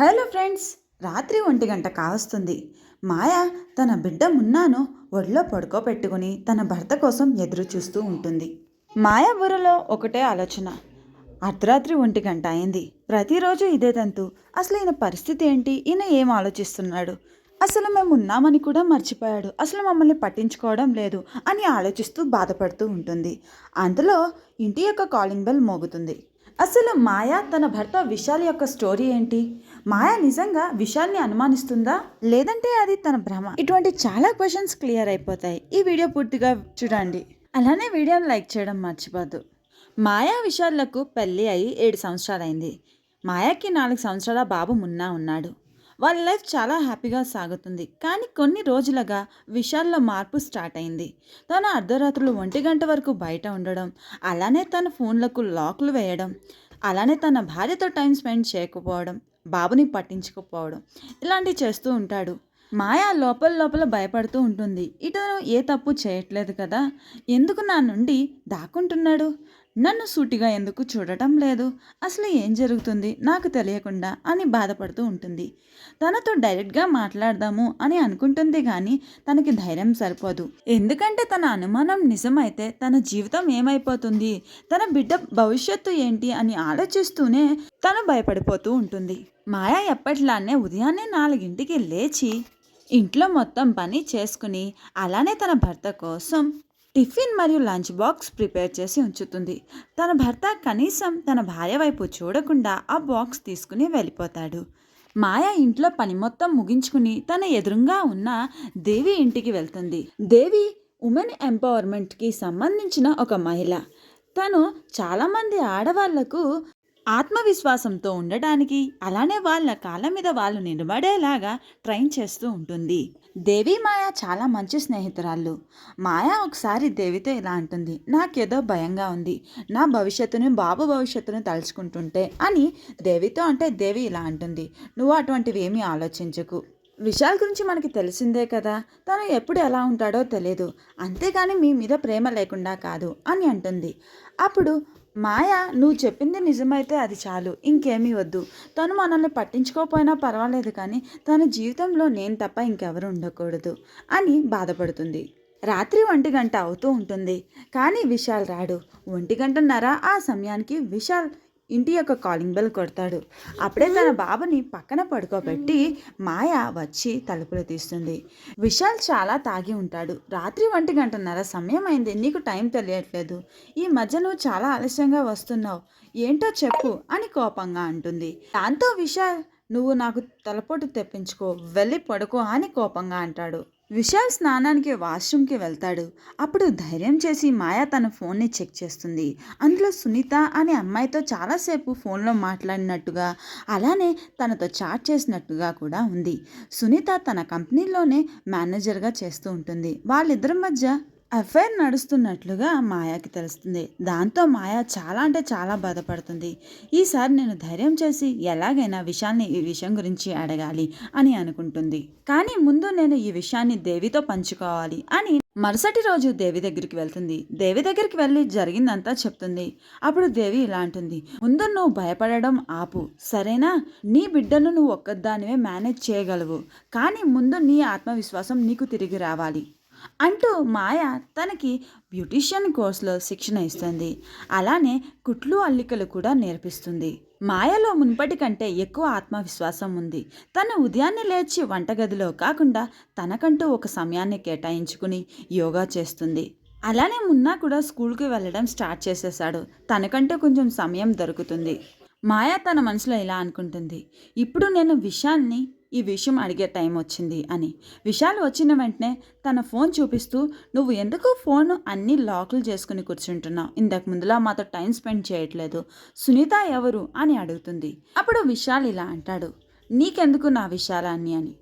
Hello friends రాత్రి ఒంటి గంట కావస్తుంది. మాయ తన బిడ్డ మున్నాను ఒడిలో పడుకోబెట్టుకుని తన భర్త కోసం ఎదురు చూస్తూ ఉంటుంది. మాయ బుర్రలో ఒకటే ఆలోచన. అర్ధరాత్రి ఒంటి గంట అయింది. ప్రతిరోజు ఇదే తంతు. అసలు ఈయన పరిస్థితి ఏంటి? ఈయన ఏం ఆలోచిస్తున్నాడు? అసలు మేము ఉన్నామని కూడా మర్చిపోయాడు. అసలు మమ్మల్ని పట్టించుకోవడం లేదు అని ఆలోచిస్తూ బాధపడుతూ ఉంటుంది. అందులో ఇంటి యొక్క కాలింగ్ బెల్ మోగుతుంది. అసలు మాయా తన భర్త విశాల్ యొక్క స్టోరీ ఏంటి? మాయా నిజంగా విశాల్ని అనుమానిస్తుందా? లేదంటే అది తన భ్రమ? ఇటువంటి చాలా క్వశ్చన్స్ క్లియర్ అయిపోతాయి. ఈ వీడియో పూర్తిగా చూడండి. అలానే వీడియోని లైక్ చేయడం మర్చిపోద్దు. మాయా విశాల్లకు పెళ్ళి అయి ఏడు సంవత్సరాలైంది. మాయాకి నాలుగు సంవత్సరాల బాబు మున్నా ఉన్నాడు. వాళ్ళ లైఫ్ చాలా హ్యాపీగా సాగుతుంది. కానీ కొన్ని రోజులుగా విశాల్లో మార్పు స్టార్ట్ అయింది. తను అర్ధరాత్రులు ఒంటి గంట వరకు బయట ఉండడం అలానే తన ఫోన్లకు లాక్లు వేయడం అలానే తన భార్యతో టైం స్పెండ్ చేయకపోవడం బాబుని పట్టించుకోకపోవడం ఇలాంటివి చేస్తూ ఉంటాడు. మాయా లోపల లోపల భయపడుతూ ఉంటుంది. ఇతను ఏ తప్పు చేయట్లేదు కదా. ఎందుకు నా నుండి దాక్కుంటున్నాడు? నన్ను సూటిగా ఎందుకు చూడటం లేదు? అసలు ఏం జరుగుతుంది? నాకు తెలియకుండా అని బాధపడుతూ ఉంటుంది. తనతో డైరెక్ట్గా మాట్లాడదాము అని అనుకుంటుంది కానీ తనకి ధైర్యం సరిపోదు. ఎందుకంటే తన అనుమానం నిజమైతే తన జీవితం ఏమైపోతుంది? తన బిడ్డ భవిష్యత్తు ఏంటి అని ఆలోచిస్తూనే తను భయపడిపోతూ ఉంటుంది. మాయా ఎప్పట్లానే ఉదయాన్నే నాలుగింటికి లేచి ఇంట్లో మొత్తం పని చేసుకుని అలానే తన భర్త కోసం టిఫిన్ మరియు లంచ్ బాక్స్ ప్రిపేర్ చేసి ఉంచుతుంది. తన భర్త కనీసం తన భార్య వైపు చూడకుండా ఆ బాక్స్ తీసుకుని వెళ్ళిపోతాడు. మాయ ఇంట్లో పని మొత్తం ముగించుకుని తన ఎదురుగా ఉన్న దేవి ఇంటికి వెళ్తుంది. దేవి ఉమెన్ ఎంపవర్మెంట్కి సంబంధించిన ఒక మహిళ. తను చాలామంది ఆడవాళ్ళకు ఆత్మవిశ్వాసంతో ఉండడానికి అలానే వాళ్ళ కాళ్ళ మీద వాళ్ళు నిలబడేలాగా ట్రైన్ చేస్తూ ఉంటుంది. దేవి మాయ చాలా మంచి స్నేహితురాళ్ళు. మాయ ఒకసారి దేవితో ఇలా అంటుంది నాకేదో భయంగా ఉంది. నా భవిష్యత్తును బాబు భవిష్యత్తును తలుచుకుంటుంటే అని దేవితో అంటే దేవి ఇలా అంటుంది నువ్వు అటువంటివి ఏమీ ఆలోచించకు. విశాల్ గురించి మనకి తెలిసిందే కదా. తను ఎప్పుడు ఎలా ఉంటాడో తెలియదు అంతేగాని మీ మీద ప్రేమ లేకుండా కాదు అని అంటుంది. అప్పుడు మాయ నువ్వు చెప్పింది నిజమైతే అది చాలు ఇంకేమీ వద్దు. తను మనల్ని పట్టించుకోకపోయినా పర్వాలేదు కానీ తన జీవితంలో నేను తప్ప ఇంకెవరు ఉండకూడదు అని బాధపడుతుంది. రాత్రి ఒంటి గంట అవుతూ ఉంటుంది. కానీ విశాల్ రాడు. ఒంటి గంటన్నర ఆ సమయానికి విశాల్ ఇంటి యొక్క కాలింగ్ బెల్ కొడతాడు. అప్పుడే తన బాబుని పక్కన పడుకోబెట్టి మాయ వచ్చి తలుపులు తీస్తుంది. విశాల్ చాలా తాగి ఉంటాడు. రాత్రి ఒంటి గంటన్నర సమయం అయింది నీకు టైం తెలియట్లేదు. ఈ మధ్య నువ్వు చాలా ఆలస్యంగా వస్తున్నావు. ఏంటో చెప్పు అని కోపంగా అంటుంది. దాంతో విశాల్ నువ్వు నాకు తలపోటు తెప్పించుకో వెళ్ళి పడుకో అని కోపంగా అంటాడు. విశాల్ స్నానానికి వాష్రూమ్కి వెళ్తాడు. అప్పుడు ధైర్యం చేసి మాయా తన ఫోన్ని చెక్ చేస్తుంది. అందులో సునీత అనే అమ్మాయితో చాలాసేపు ఫోన్లో మాట్లాడినట్టుగా అలానే తనతో చాట్ చేసినట్టుగా కూడా ఉంది. సునీత తన కంపెనీలోనే మేనేజర్గా చేస్తూ ఉంటుంది. వాళ్ళిద్దరి మధ్య అఫైర్ నడుస్తున్నట్లుగా మాయాకి తెలుస్తుంది. దాంతో మాయా చాలా అంటే చాలా బాధపడుతుంది. ఈసారి నేను ధైర్యం చేసి ఎలాగైనా విషయాన్ని ఈ విషయం గురించి అడగాలి అని అనుకుంటుంది. కానీ ముందు నేను ఈ విషయాన్ని దేవితో పంచుకోవాలి అని మరుసటి రోజు దేవి దగ్గరికి వెళ్తుంది. దేవి దగ్గరికి వెళ్ళి జరిగిందంతా చెప్తుంది. అప్పుడు దేవి ఇలా అంటుంది. ముందు నువ్వు భయపడడం ఆపు. సరేనా? నీ బిడ్డను నువ్వు ఒక్కదానివే మేనేజ్ చేయగలవు. కానీ ముందు నీ ఆత్మవిశ్వాసం నీకు తిరిగి రావాలి. అంటూ మాయ తనకి బ్యూటిషియన్ కోర్సులో శిక్షణ ఇస్తుంది. అలానే కుట్లు అల్లికలు కూడా నేర్పిస్తుంది. మాయలో మునుపటి కంటే ఎక్కువ ఆత్మవిశ్వాసం ఉంది. తను ఉదయాన్నే లేచి వంటగదిలో కాకుండా తనకంటూ ఒక సమయాన్ని కేటాయించుకుని యోగా చేస్తుంది. అలానే మున్నా కూడా స్కూల్కి వెళ్ళడం స్టార్ట్ చేసేసాడు తనకంటే కొంచెం సమయం దొరుకుతుంది. మాయా తన మనసులో ఇలా అనుకుంటుంది. ఇప్పుడు నేను విషయాన్ని ఈ విషయం అడిగే టైం వచ్చింది అని. విశాల్ వచ్చిన వెంటనే తన ఫోన్ చూపిస్తూ నువ్వు ఎందుకు ఫోన్ అన్ని లాకులు చేసుకుని కూర్చుంటున్నావు? ఇంతకు ముందులా మాతో టైం స్పెండ్ చేయట్లేదు. సునీత ఎవరు? అని అడుగుతుంది. అప్పుడు విశాల్ ఇలా అంటాడు నీకెందుకు నా విశాలాన్ని? అని.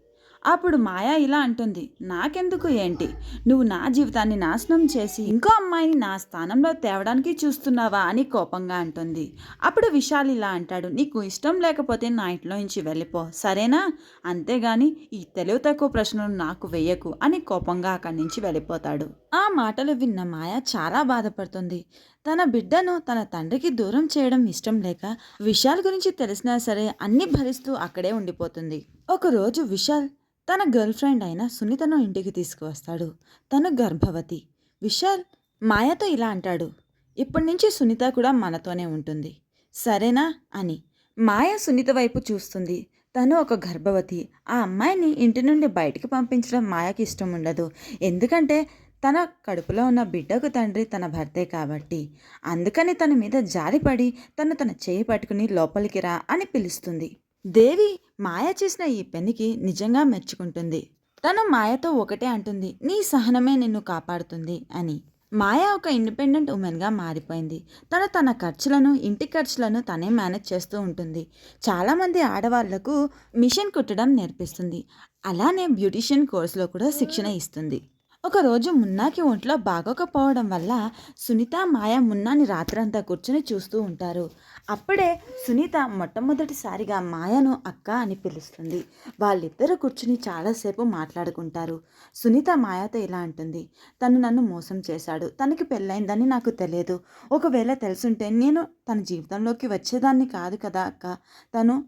అప్పుడు మాయా ఇలా అంటుంది నాకెందుకు ఏంటి? నువ్వు నా జీవితాన్ని నాశనం చేసి ఇంకో అమ్మాయిని నా స్థానంలో తేవడానికి చూస్తున్నావా? అని కోపంగా అంటుంది. అప్పుడు విశాల్ ఇలా అంటాడు నీకు ఇష్టం లేకపోతే నా ఇంట్లో నుంచి వెళ్ళిపో సరేనా? అంతేగాని ఈ తెలివి తక్కువ ప్రశ్నలు నాకు వెయ్యకు అని కోపంగా అక్కడి నుంచి వెళ్ళిపోతాడు. ఆ మాటలు విన్న మాయ చాలా బాధపడుతుంది. తన బిడ్డను తన తండ్రికి దూరం చేయడం ఇష్టం లేక విశాల్ గురించి తెలిసినా సరే అన్ని భరిస్తూ అక్కడే ఉండిపోతుంది. ఒకరోజు విశాల్ తన గర్ల్ ఫ్రెండ్ అయిన సునీతను ఇంటికి తీసుకువస్తాడు. తను గర్భవతి. విశాల్ మాయతో ఇలా అంటాడు. ఇప్పటి నుంచి సునీత కూడా మనతోనే ఉంటుంది. సరేనా? అని. మాయ సునీత వైపు చూస్తుంది. తను ఒక గర్భవతి. ఆ అమ్మాయిని ఇంటి నుండి బయటికి పంపించడం మాయకి ఇష్టం ఉండదు. ఎందుకంటే తన కడుపులో ఉన్న బిడ్డకు తండ్రి తన భర్తే కాబట్టి. అందుకని తన మీద జాలిపడి తను తన చేయి పట్టుకుని లోపలికి రా అని పిలుస్తుంది. దేవి మాయ చేసిన ఈ పెన్నికి నిజంగా మెచ్చుకుంటుంది. తను మాయతో ఒకటే అంటుంది నీ సహనమే నిన్ను కాపాడుతుంది అని. మాయ ఒక ఇండిపెండెంట్ ఉమెన్గా మారిపోయింది. తను తన ఖర్చులను ఇంటి ఖర్చులను తనే మేనేజ్ చేస్తూ ఉంటుంది. చాలామంది ఆడవాళ్ళకు మిషన్ కుట్టడం నేర్పిస్తుంది. అలానే బ్యూటిషియన్ కోర్సులో కూడా శిక్షణ ఇస్తుంది. ఒకరోజు మున్నాకి ఒంట్లో బాగోకపోవడం వల్ల సునీత మాయ మున్నాని రాత్రంతా కూర్చుని చూస్తూ ఉంటారు. అప్పుడే సునీత మొట్టమొదటిసారిగా మాయను అక్క అని పిలుస్తుంది. వాళ్ళిద్దరూ కూర్చుని చాలాసేపు మాట్లాడుకుంటారు. సునీత మాయతో ఇలా అంటుంది తను నన్ను మోసం చేశాడు. తనకి పెళ్ళైందని నాకు తెలియదు. ఒకవేళ తెలుసుంటే నేను తన జీవితంలోకి వచ్చేదాన్ని కాదు కదా అక్క. తను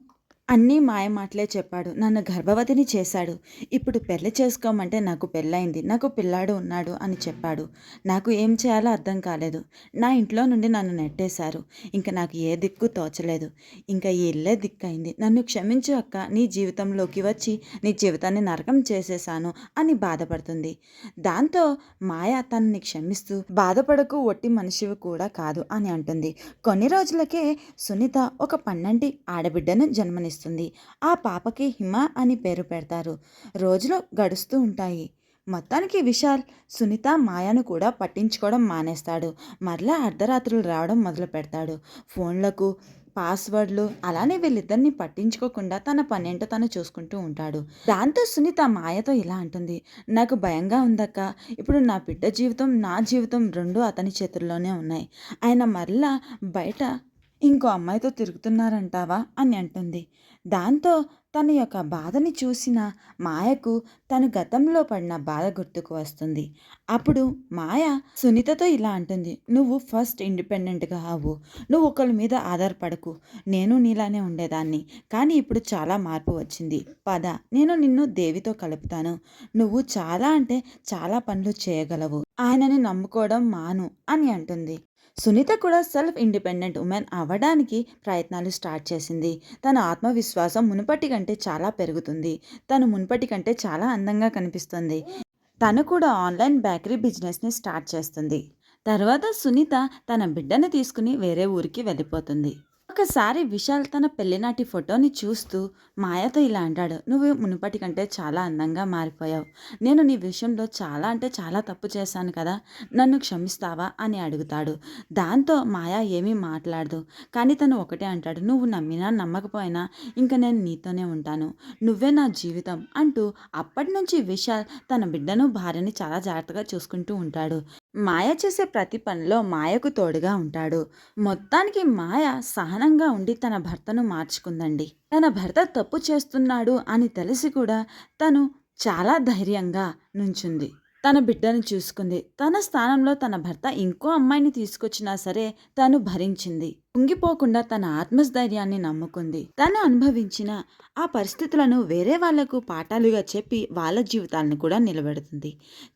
అన్నీ మాయ మాటలే చెప్పాడు. నన్ను గర్భవతిని చేశాడు. ఇప్పుడు పెళ్ళి చేసుకోమంటే నాకు పెళ్ళైంది నాకు పిల్లాడు ఉన్నాడు అని చెప్పాడు. నాకు ఏం చేయాలో అర్థం కాలేదు. నా ఇంట్లో నుండి నన్ను నెట్టేశారు. ఇంకా నాకు ఏ దిక్కు తోచలేదు. ఇంకా ఈ ఇల్లే దిక్కైంది నన్ను క్షమించు అక్క. నీ జీవితంలోకి వచ్చి నీ జీవితాన్ని నరకం చేసేశాను అని బాధపడుతుంది. దాంతో మాయ తనని క్షమిస్తూ బాధపడకు ఒట్టి మనిషివి కూడా కాదు అని అంటుంది. కొన్ని రోజులకే సునీత ఒక పన్నంటి ఆడబిడ్డను జన్మనిస్తుంది. ఆ పాపకి హిమ అని పేరు పెడతారు. రోజులు గడుస్తూ ఉంటాయి. మొత్తానికి విశాల్ సునీత మాయను కూడా పట్టించుకోవడం మానేస్తాడు. మరలా అర్ధరాత్రులు రావడం మొదలు పెడతాడు. ఫోన్లకు పాస్వర్డ్లు అలానే వీళ్ళిద్దరిని పట్టించుకోకుండా తన పనేంటో తను చూసుకుంటూ ఉంటాడు. దాంతో సునీత మాయతో ఇలా అంటుంది. నాకు భయంగా ఉందక్క. ఇప్పుడు నా బిడ్డ జీవితం నా జీవితం రెండు అతని చేతుల్లోనే ఉన్నాయి. ఆయన మరలా బయట ఇంకో అమ్మాయితో తిరుగుతున్నారంటావా అని అంటుంది. దాంతో తన యొక్క బాధని చూసిన మాయకు తను గతంలో పడిన బాధ గుర్తుకు వస్తుంది. అప్పుడు మాయ సునీతతో ఇలా అంటుంది. నువ్వు ఫస్ట్ ఇండిపెండెంట్గా అవ్వు. నువ్వు ఒకరి మీద ఆధారపడకు. నేను నీలానే ఉండేదాన్ని. కానీ ఇప్పుడు చాలా మార్పు వచ్చింది. పద నేను నిన్ను దేవితో కలుపుతాను. నువ్వు చాలా అంటే చాలా పనులు చేయగలవు. ఆయనని నమ్ముకోవడం మాను అని అంటుంది. సునీత కూడా సెల్ఫ్ ఇండిపెండెంట్ ఉమెన్ అవ్వడానికి ప్రయత్నాలు స్టార్ట్ చేసింది. తన ఆత్మవిశ్వాసం మునుపటి కంటే చాలా పెరుగుతుంది. తను మునుపటి కంటే చాలా అందంగా కనిపిస్తుంది. తను కూడా ఆన్లైన్ బేకరీ బిజినెస్ని స్టార్ట్ చేస్తుంది. తర్వాత సునీత తన బిడ్డను తీసుకుని వేరే ఊరికి వెళ్ళిపోతుంది. ఒకసారి విశాల్ తన పెళ్ళినాటి ఫోటోని చూస్తూ మాయతో ఇలా అంటాడు నువ్వు మునుపటి కంటే చాలా అందంగా మారిపోయావు. నేను నీ విషయంలో చాలా అంటే చాలా తప్పు చేశాను కదా నన్ను క్షమిస్తావా? అని అడుగుతాడు. దాంతో మాయ ఏమీ మాట్లాడదు. కానీ తను ఒకటే అంటాడు నువ్వు నమ్మినా నమ్మకపోయినా ఇంకా నేను నీతోనే ఉంటాను. నువ్వే నా జీవితం అంటూ అప్పటి నుంచి విశాల్ తన బిడ్డను భార్యని చాలా జాగ్రత్తగా చూసుకుంటూ ఉంటాడు. మాయ చేసే ప్రతి పనిలో మాయకు తోడుగా ఉంటాడు. మొత్తానికి మాయ సహనంగా ఉండి తన భర్తను మార్చుకుందండి. తన భర్త తప్పు చేస్తున్నాడు అని తెలిసి కూడా తను చాలా ధైర్యంగా నుంచుంది. తన బిడ్డను చూసుకుంది. తన స్థానంలో తన భర్త ఇంకో అమ్మాయిని తీసుకొచ్చినా సరే తను భరించింది. కుంగిపోకుండా తన ఆత్మస్థైర్యాన్ని నమ్ముకుంది. తను అనుభవించిన ఆ పరిస్థితులను వేరే వాళ్ళకు పాఠాలుగా చెప్పి వాళ్ళ జీవితాలను కూడా నిలబెడుతుంది.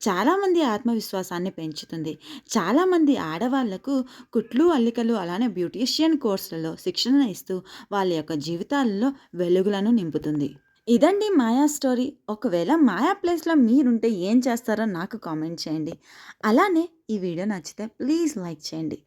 చాలామంది ఆత్మవిశ్వాసాన్ని పెంచుతుంది. చాలామంది ఆడవాళ్ళకు కుట్లు అల్లికలు అలానే బ్యూటీషియన్ కోర్సులలో శిక్షణ ఇస్తూ వాళ్ళ యొక్క జీవితాలలో వెలుగులను నింపుతుంది. ఇదండి మాయా స్టోరీ. ఒకవేళ మాయా ప్లేస్లో మీరుంటే ఏం చేస్తారో నాకు కామెంట్ చేయండి. అలానే ఈ వీడియో నచ్చితే ప్లీజ్ లైక్ చేయండి.